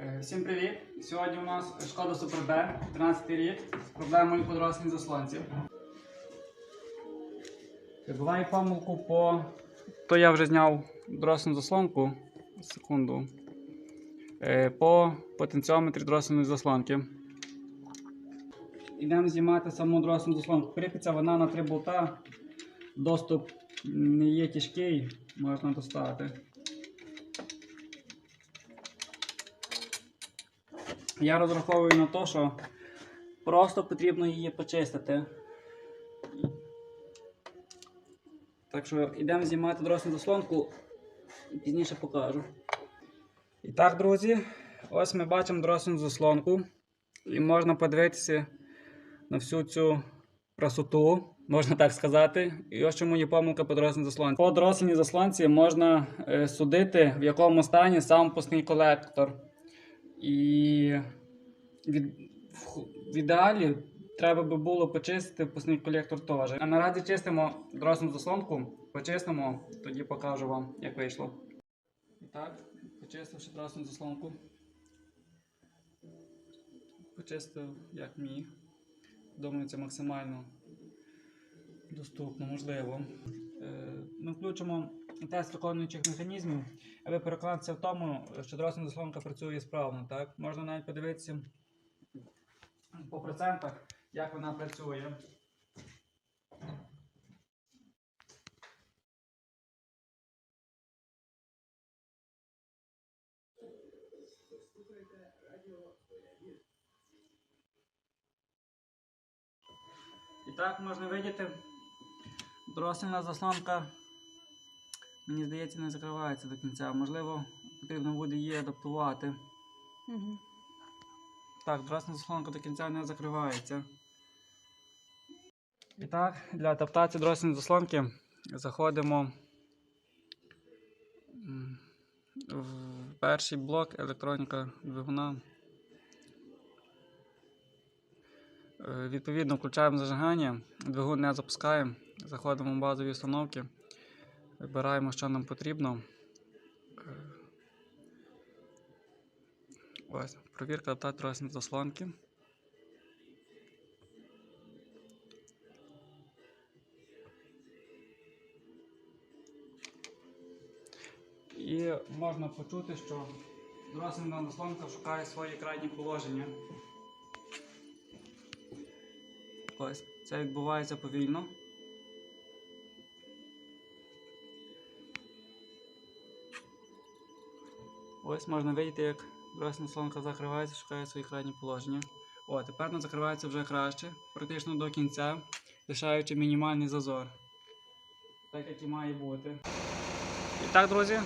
Е, Всім привіт! Сьогодні у нас шкода Супер Б, 13 рік, з проблемою подрослих заслонців. Буває помилку по. То я вже зняв дрослу заслонку. Секунду. Е, По потенціометрі дросельної заслонки. Йдемо знімати саму дрослу заслонку. Кріпиться вона на три болта. Доступ не є тяжкий, можна достати. Я розраховую на те, що просто потрібно її почистити. Так що йдемо знімати дорослу заслонку, пізніше покажу. І так, друзі, ось ми бачимо дорослу заслонку. І можна подивитися на всю цю красоту, можна так сказати. І ось чому є помилка по дорослій заслонці. По дорослій заслонці можна е, судити, в якому стані сам пускний колектор. І від, в, ідеалі треба би було почистити впускний колектор теж. А наразі чистимо дорослу заслонку, почистимо, тоді покажу вам, як вийшло. І так, почистивши дорослу заслонку. Почистив як міг. Думаю, це максимально доступно, можливо. Е, Ми включимо тест виконуючих механізмів, аби переконатися в тому, що доросла заслонка працює справно. Так? Можна навіть подивитися по процентах, як вона працює. І так можна видіти, дорослена заслонка, мені здається, не закривається до кінця. Можливо, потрібно буде її адаптувати. Угу. Так, доросла заслонка до кінця не закривається. І так, для адаптації доросної заслонки заходимо в перший блок електроніка двигуна. Відповідно, включаємо зажигання, двигун не запускаємо, заходимо в базові установки, вибираємо, що нам потрібно. Е, Ось, провірка та тросні заслонки. І можна почути, що дорослена заслонка шукає своє крайнє положення. Ось, це відбувається повільно. Ось можна видіти, як доросла слонка закривається, шукає свої крайні положення. О, тепер вона закривається вже краще, практично до кінця, лишаючи мінімальний зазор. Так як і має бути. І так, друзі.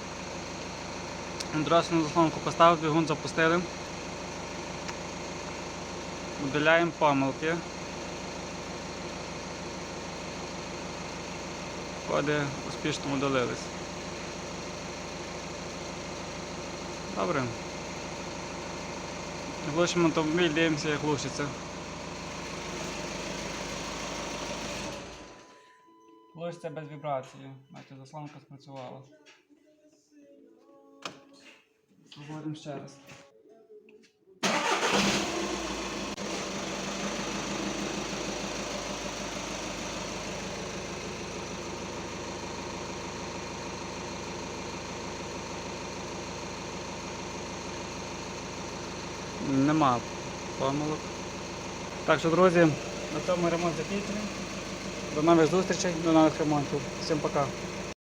Дорослу заслонку поставив, двигун запустили. Удаляємо помилки. Коди успішно удалились. Добре. Глушимо автомобіль, дивимося, як глушиться. Глушиться без вібрації, значить заслонка спрацювала. Спробуємо ще раз. Нема помилок. Так що, друзі, на цьому ремонт закінчений. До нових зустрічей, до нових ремонтів. Всім пока.